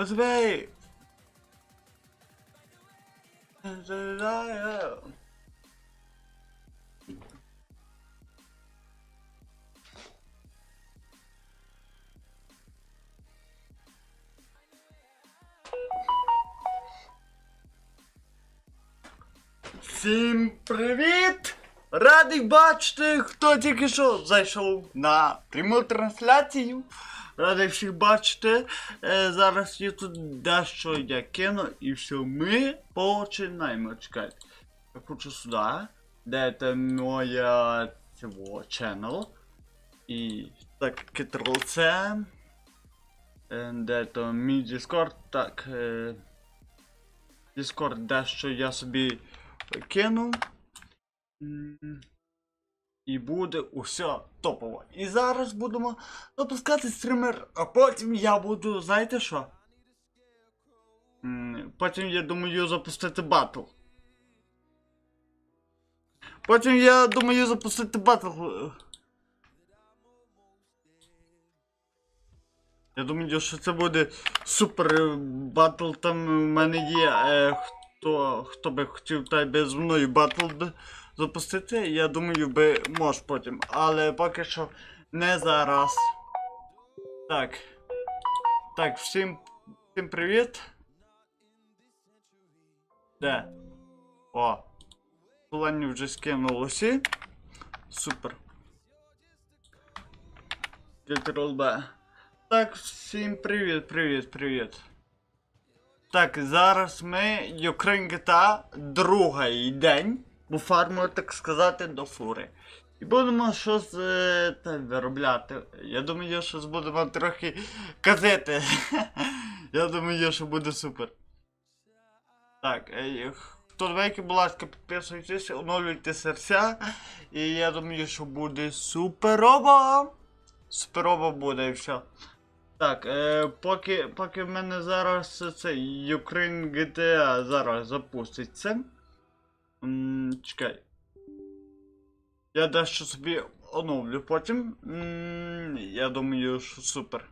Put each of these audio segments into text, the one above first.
Позбей! Всім привіт! Радий бачити, хто тільки що зайшов на пряму трансляцію. Радий всіх бачити. Е, зараз я тут дещо я кину і все, ми починаємо. Чекайте. Я хочу сюди, де це моя цього channel. І так, Ctrl-C. Е, Де то мій Discord, так. Е, Discord дещо я собі кинув. І буде усе топово. І зараз будемо запускати стример, а потім я буду, знаєте що? Потім я думаю запустити батл. Потім я думаю запустити батл. Я думаю, що це буде супер батл. Там в мене є. Е, хто, хто би хотів та би мною батл запустити, я думаю, би мож потім. Але поки що не зараз. Так. Так, всім, всім привіт. Де? О. Полені вже скинулося. Супер. Ctrl B. Так, всім привіт, привіт, привіт. Так, зараз ми Ukraine GTA другий день пофармили, так сказати, до фури. І будемо щось е, виробляти. Я думаю, щось будемо трохи казити. Я думаю, що буде супер. Так, е, хто двійки, будь ласка, підписуйтесь, оновлюйте серця. І я думаю, що буде суперово. Суперово буде і все. Так, е, поки, поки в мене зараз цей Ukraine GTA зараз запуститься. Чекай. Я дещо собі оновлю потім. Я думаю, що супер.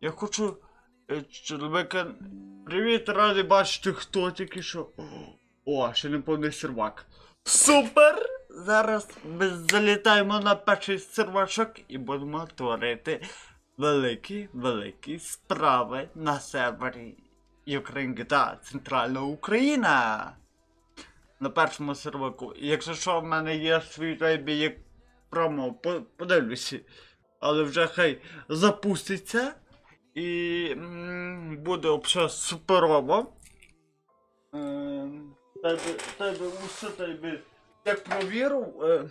Я хочу. е, Чоловіка. Привіт, радий бачити, хто тільки що. О, ще не повний сервак. Супер! Зараз ми залітаємо на перший сервачок і будемо творити великі, великі справи на сервері Ukraine GTA Центральна Україна. На першому серваку. Якщо що, в мене є свій рейбі як промо, по- подивлюся. Але вже хай запуститься. І м, буде взагалі суперово. Тебе усе тебе як провірив. Е,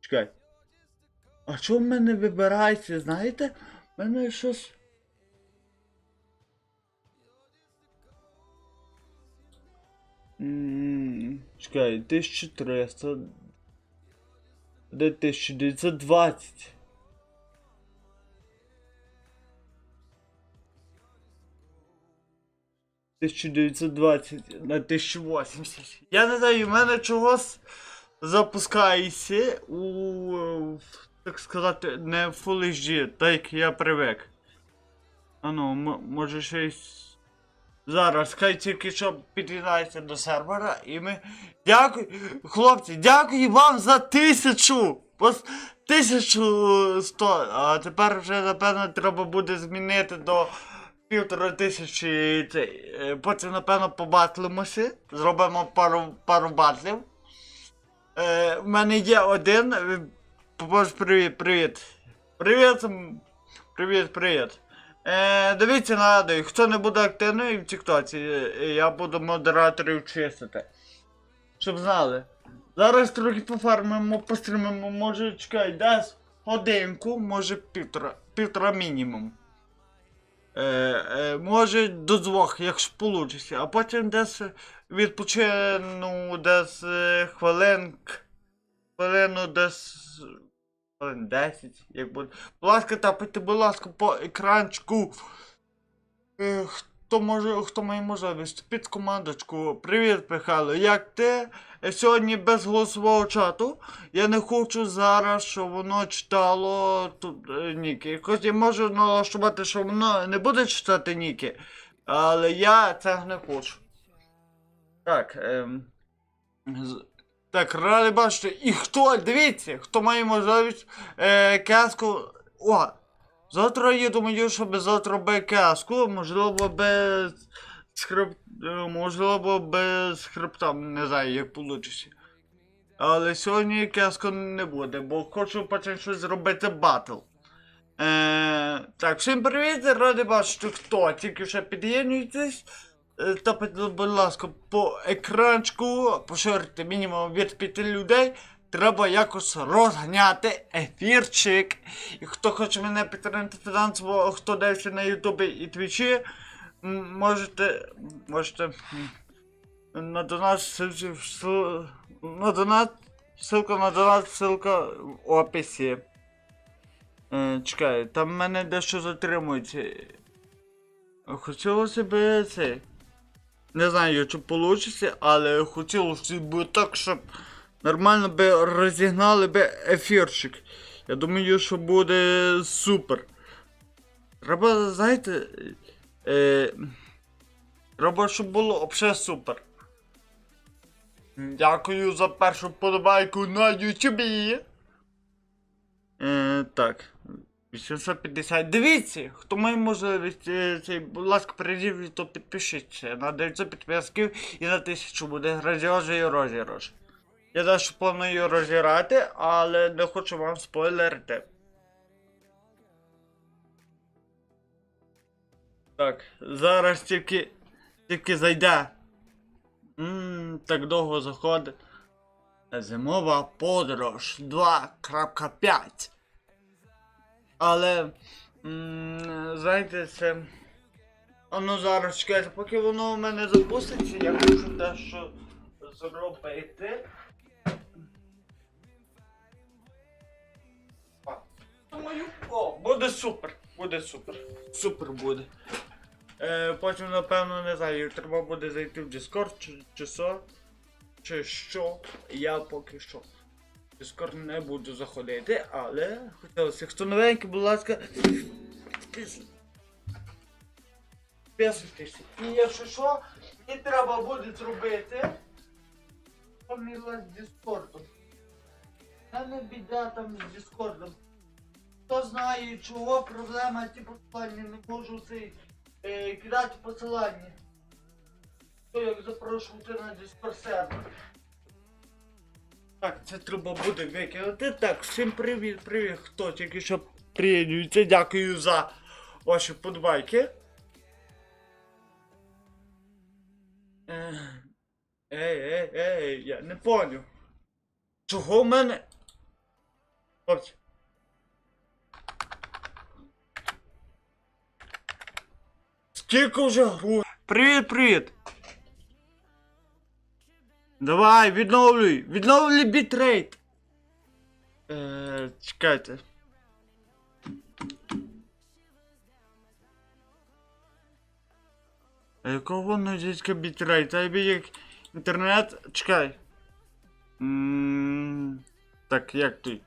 чекай. А що в мене вибирається, знаєте? В мене щось. М, Чекай, 1300. Де 1920? Тисяча 1920 на 1080. Я не знаю, в мене чогось запускається у, так сказати, не Full HD, так як я привик. А ну, може щось. Зараз, хай тільки що під'єднається до сервера і ми. Дякую, хлопці, дякую вам за тисячу! Пос... Тисячу сто. А тепер вже, напевно, треба буде змінити до півтора тисячі. цей. Е, Потім, напевно, побатлимося. Зробимо пару, пару батлів. Е, в мене є один. е, привіт, привіт. Привіт. Привіт, привіт. Е, дивіться, нагадую, хто не буде активний в Тіктоці, е, я буду модераторів чистити. Щоб знали. Зараз трохи пофармимо, постримимо, може чекай, десь годинку, може півтора, півтора мінімум. Е, е, може до двох, якщо вийде. А потім десь відпочину десь е, хвилинк. Хвилину десь. Хвилин 10, як буде. Будь ласка, тапайте, будь ласка, по екранчику. Е, хто може, хто має можливість, під командочку. Привіт, Михайло, як ти? Е, Сьогодні без голосового чату. Я не хочу зараз, щоб воно читало тут е, ніки. Хоч я можу налаштувати, що воно не буде читати ніки. Але я це не хочу. Так, ем. Так, раді бачити. І хто, дивіться, хто має можливість е, каску. О! Завтра я думаю, щоб завтра без каску, можливо, без скрип... е, можливо, без хребта, не знаю, як вийде. Але сьогодні каску не буде, бо хочу потім щось зробити батл. Е, так, всім привіт, ради бачити, хто тільки ще під'єднуєтесь. Е, Тапайте, будь ласка, по екранчику, поширити мінімум від 5 людей. Треба якось розганяти ефірчик. І хто хоче мене підтримати фінансово, хто дивиться на Ютубі і Твічі, м, можете. можете. м, На донат ссылки в ссыл- на донат. Ссылка на донат, ссылка в описі. Е, чекай, там мене дещо затримується. Хотілося б це. Не знаю, чи вийде, але хотілося б так, щоб нормально би розігнали би ефірчик. Я думаю, що буде супер. Треба, знаєте. Е, треба, щоб було взагалі супер. Дякую за першу подобайку на Ютубі. Е, так. 850. Дивіться, хто має можливість е, цей, будь ласка, перейдіть, то підпишіться на 900 підписків і на 1000 буде грандіозний розіграш. Я дещо планую розіграти, але не хочу вам спойлерити. Так, зараз тільки. тільки зайде. Ммм, так довго заходить. Зимова подорож 2.5. Але. знаєте, це. Воно зараз чекайте, поки воно у мене запуститься, я хочу дещо зробити. Думаю, о, буде супер. Буде супер. Супер буде. Е, потім, напевно, не знаю, треба буде зайти в Discord чи, чи що. Чи що. Я поки що. В не буду заходити, але хотілося, хто новенький, будь ласка, підписуйтесь. І якщо що, мені треба буде зробити. Поміла з Діскордом. У мене біда там з Діскордом. Хто знає, чого проблема ті посилання, не можу цей е, кидати посилання. То як запрошувати на Discord сервер. Так, це треба буде викинути. Так, всім привіт, привіт, хто тільки що приєднується. Дякую за ваші подбайки. Е, Ей, ей, ей, я не поняв. Чого в мене? Хлопці. Скільки вже гру? Привіт, привіт! Давай, відновлюй! Відновлюй бітрейт! Е, чекайте. А якого нудітька бітрейт? А я як інтернет. Чекай. М, Так, як той?